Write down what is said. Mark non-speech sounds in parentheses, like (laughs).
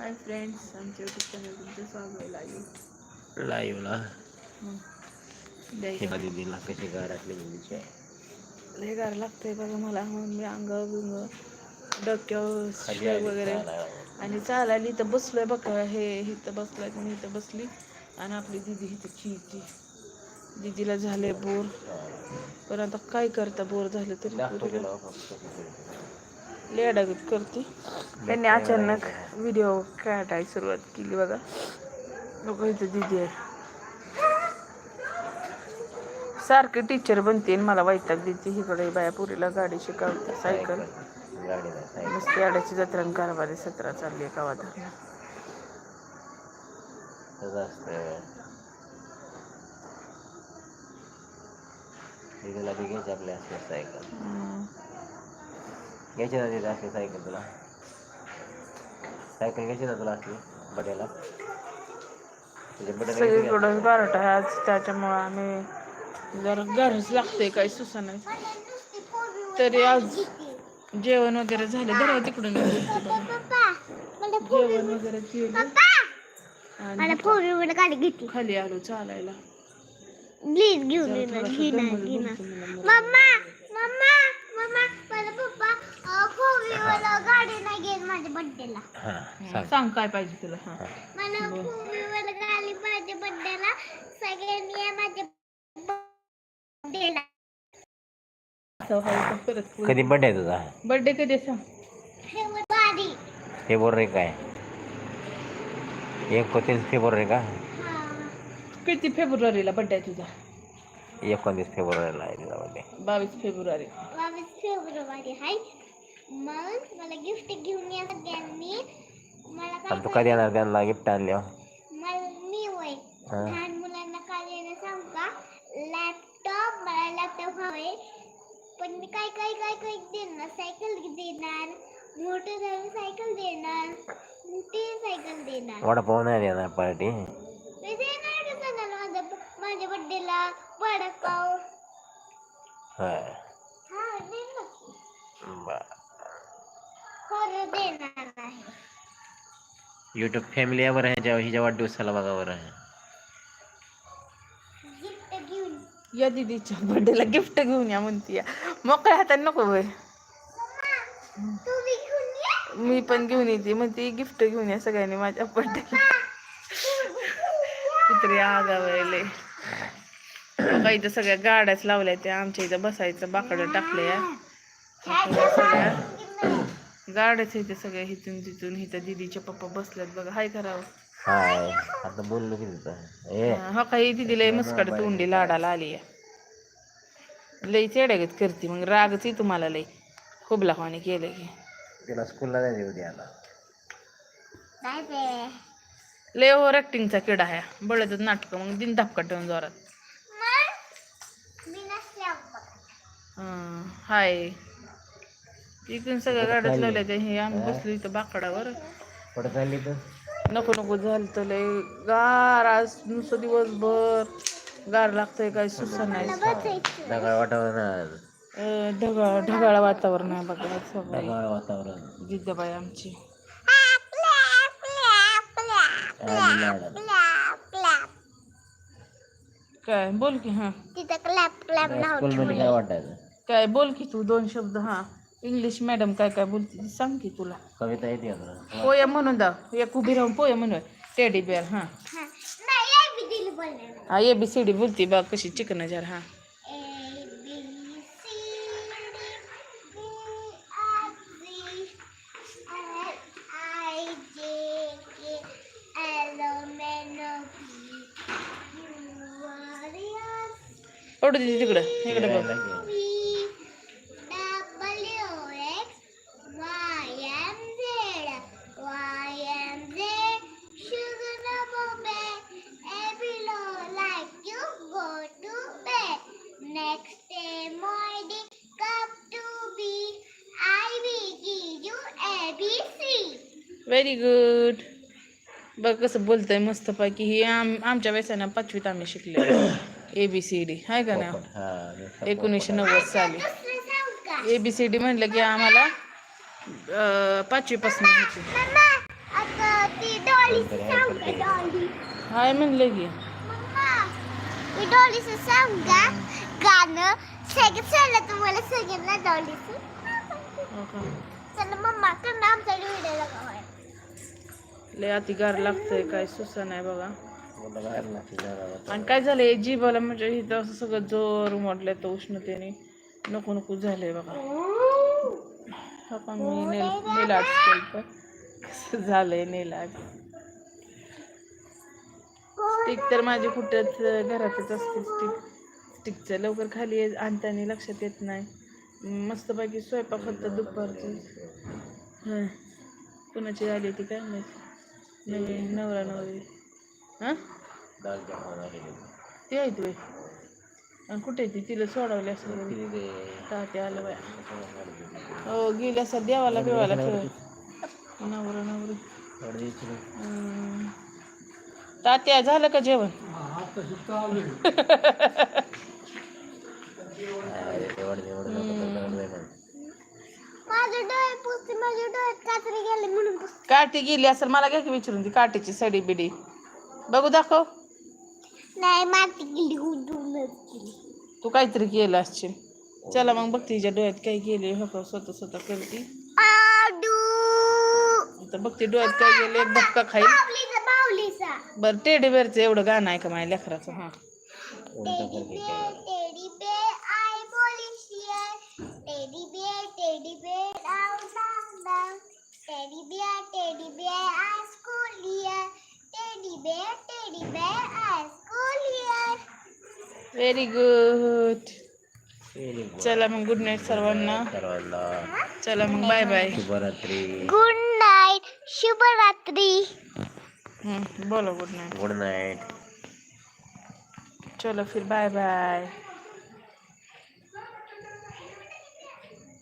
हाय friends आमच्या YouTube channel तुमचं स्वागत आहे लाईव्ह लाईव्हला द्यायचं एका दिदीला कशी घरातली मुलीची लय गार लागतंय बघा मला म्हणून मी अंग बिंग डोक्यावर शिळ वगैरे. आणि चालायला इथं बसलोय बघा हे इथं बसलाय मी इथं बसली आणि आपली दिदी इथं चीची दिदीला झाले बोर पण आता काय करता बोर झालं तरी दाखव पोरीला तुला फक्त किती. लेडागत करते. त्यांनी अचानक व्हिडिओ काढायला सुरुवात केली बघा. लोक इथं दिदी आहे. सारखी टीचर बनते मला वैताग देते. इकडे बाया पुरीला गाडी शिकवते सायकल. नुसती आड्याची जत्रा कारभारी सतरा चालली आहे गावात. तसं असतं दीदीला बी घ्यायची आपली असली सायकल घ्यायची ना दीदी असली सायकल तुला. सायकल घ्यायची ना तुला असली? बड्याला. बड्याला? सगळीकडं गारट आहे आज त्याच्यामुळं आम्ही जरा गरज लागते काही सुसा नाही. तरी आज जेवण वगैरे झालं बरं तिकडून. जेवण वगैरे केलं. आणि फोर गाडी घेतली. खाली आलो चालायला. प्लीज घेऊन ये ना घे घे. Mamma mamma mamma. हा हा, सांग. सांग काय पाहिजे तुला हा. मला फोर व्हीलर गाडी माझ्या बर्थडेला सगळ्यांनी या माझ्या बर्थडेला असं व्हायचं परत कधी बड्डे आहे तुझा? बर्थडे कधी आहे सांग. गाडी फेब्रुवारी. काय? एकोणतीस फेब्रुवारी का? हा. किती फेब्रुवारीला बर्थडे आहे तुझा? एकोणतीस फेब्रुवारीला आहे तुझा बड्डे बावीस फेब्रुवारी. बावीस फेब्रुवारी हाय मग मला गिफ्ट घेऊन या सगळ्यांनी. मला आणि काय तू कधी येणार त्यांना गिफ्ट आणले? मला मी वय लहान मुलांना काय देणं सांगू का? लॅपटॉप मला लॅपटॉप हवे. पण मी काय काय काय काय देणार? सायकल देणार. मोटर झालं सायकल देणार. मोठी सायकल देणार. वडापाव नाही देणार पार्टी मी देणार का सांगाल माझ्या माझ्या बर्थडेला वडापाव. होय. हा देणार. बरं. देणार युट्यूब फॅमिली यावर आहे जेव्हा हिच्या वाढदिवसाला बघा बरं आहे. गिफ्ट घेऊन या दीदीच्या बर्थडेला गिफ्ट घेऊन या म्हणती या. मोकळ्या हाताने नको होय. तू बी घेऊन ये मी पण घेऊन येते म्हणते गिफ्ट घेऊन या सगळ्यांनी माझ्या बर्थडेला कुत्री आगावले. बघा इथं सगळ्या गाड्याच लावल्या त्या आमच्या इथं बसायचं बाकडं टाकले सगळ्या गाड्याच इथे सगळ्या हिथून तिथून. इथं दिदीचे पप्पा बसल्यात बघा. हाय करावं हाय आता बोललो की तिथं. ए. हा काही दिदीला लय मुस्काड तोंडी लाडाला आली आहे. लई चेड्यागत करते. मग रागच आहे तुम्हाला लई खूप लाखवाने केलं की. तिला स्कूलला जायचं उद्या आता ते? लय ओव्हर ऍक्टिंगचा किडा आहे. बळतच नाटक. मग दिन धपका ठेवून जोरात. हाय. इकडून सगळ्या गाड्यात लावल्या त्या हे आम्ही बसलो इथं बाकडावर. तर नको नको झालं तर लय. गार आज नुसतं दिवसभर गार लागतंय काय सुसा नाही. ढगाळ वातावरण. अं, ढगाळ ढगाळ वातावरण आहे बघा सगळं ढगाळ वातावरण. जिद्दाबाई आमची. आणि. काय? बोल की हा. तिथं स्कूलमध्ये काय वाटायचं? काय? बोल की तू दोन शब्द हा. इंग्लिश मॅडम काय काय बोलते सांग की तुला. कविता येते का तुला? पोया म्हणून दा एक उभी राहून पोया म्हणून. टेडी बेअर हा. हा. नाही ए बी दिली बोलणार हा ए बी सी डी बोलती बघ कशी चिकन जार हा. A B C D E F G L I J K L M N O P Q R S. ओढू दे तिकडं इकडे बघ. व्हेरी गुड बघ कसं बोलतंय मस्त पैकी ही आम आमच्या वेळेस पाचवीत आम्ही शिकले ए बी सी डी आहे का ना हा एकोणीसशे नव्वद साली. ए बी सी डी म्हणलं की आम्हाला पाचवीपासून होती. हाय म्हणले की. मम्मा मी डॉलीचं सांग का? गाणं सगळं चला तुम्हाला सगळ्यांना डॉलीचं हो का? चला मम्मा कडनं आमचा व्हिडिओ लगावाय लय अति गार लागतंय काय सुसा नाही बघा. आणि काय झालंय जीवाला म्हणजे इथं असं सगळं जोर उमटलंय तर उष्णतेने. नको नको झालंय बघा. हा पण मी नेल नेल आर्ट्स केलं कसं झालंय नेल आर्ट स्टिक तर माझी कुठंच घरातच असते स्टिक. स्टिकचं लवकर खाली आणताना लक्षात येत नाही. मस्तपैकी स्वयंपाक होतं दुपारचं. हं. कुणाची आली ती काय माहिती? नवीन नवरा नवरी. हां. ते आहे आणि कुठे आहे ती? तिला सोडवली असं किती ते ताते आलं बाय. हो गेली असं देवाला बिवाला ठेव नवरा नवरी. तात्या झालं का जेवण (laughs) हा, एवढं एवढं नको तर करत नाही मग. माझे डोळे पुसते माझ्या डोळ्यात कात्री गेले म्हणून पुसते काठी गेली असेल मला घ्या की विचारून ती काठीची सडी बिडी. बघू दाखव. नाही माती गेली उडूनच गेली. तू काहीतरी केलं असशील. चला मग बघ तिच्या डोळ्यात काय गेले हो का स्वतः स्वतः करते. आडू. तर बघते डोळ्यात काय गेले एक धक्का खाईल. बावलीचा बावलीचा. बरं एवढं गाणं आहे का माझ्या लेकराचं हां. Teddy bear I polisher teddy bear teddy bear down down down teddy bear teddy bear I school here teddy bear teddy bear I school here very good Very good. चला मग गुड नाईट सर्वांना. सर्वांना. चला मग bye bye शुभरात्री. Good night शुभरात्री. बोलो good night good night चलो फिर बाय बाय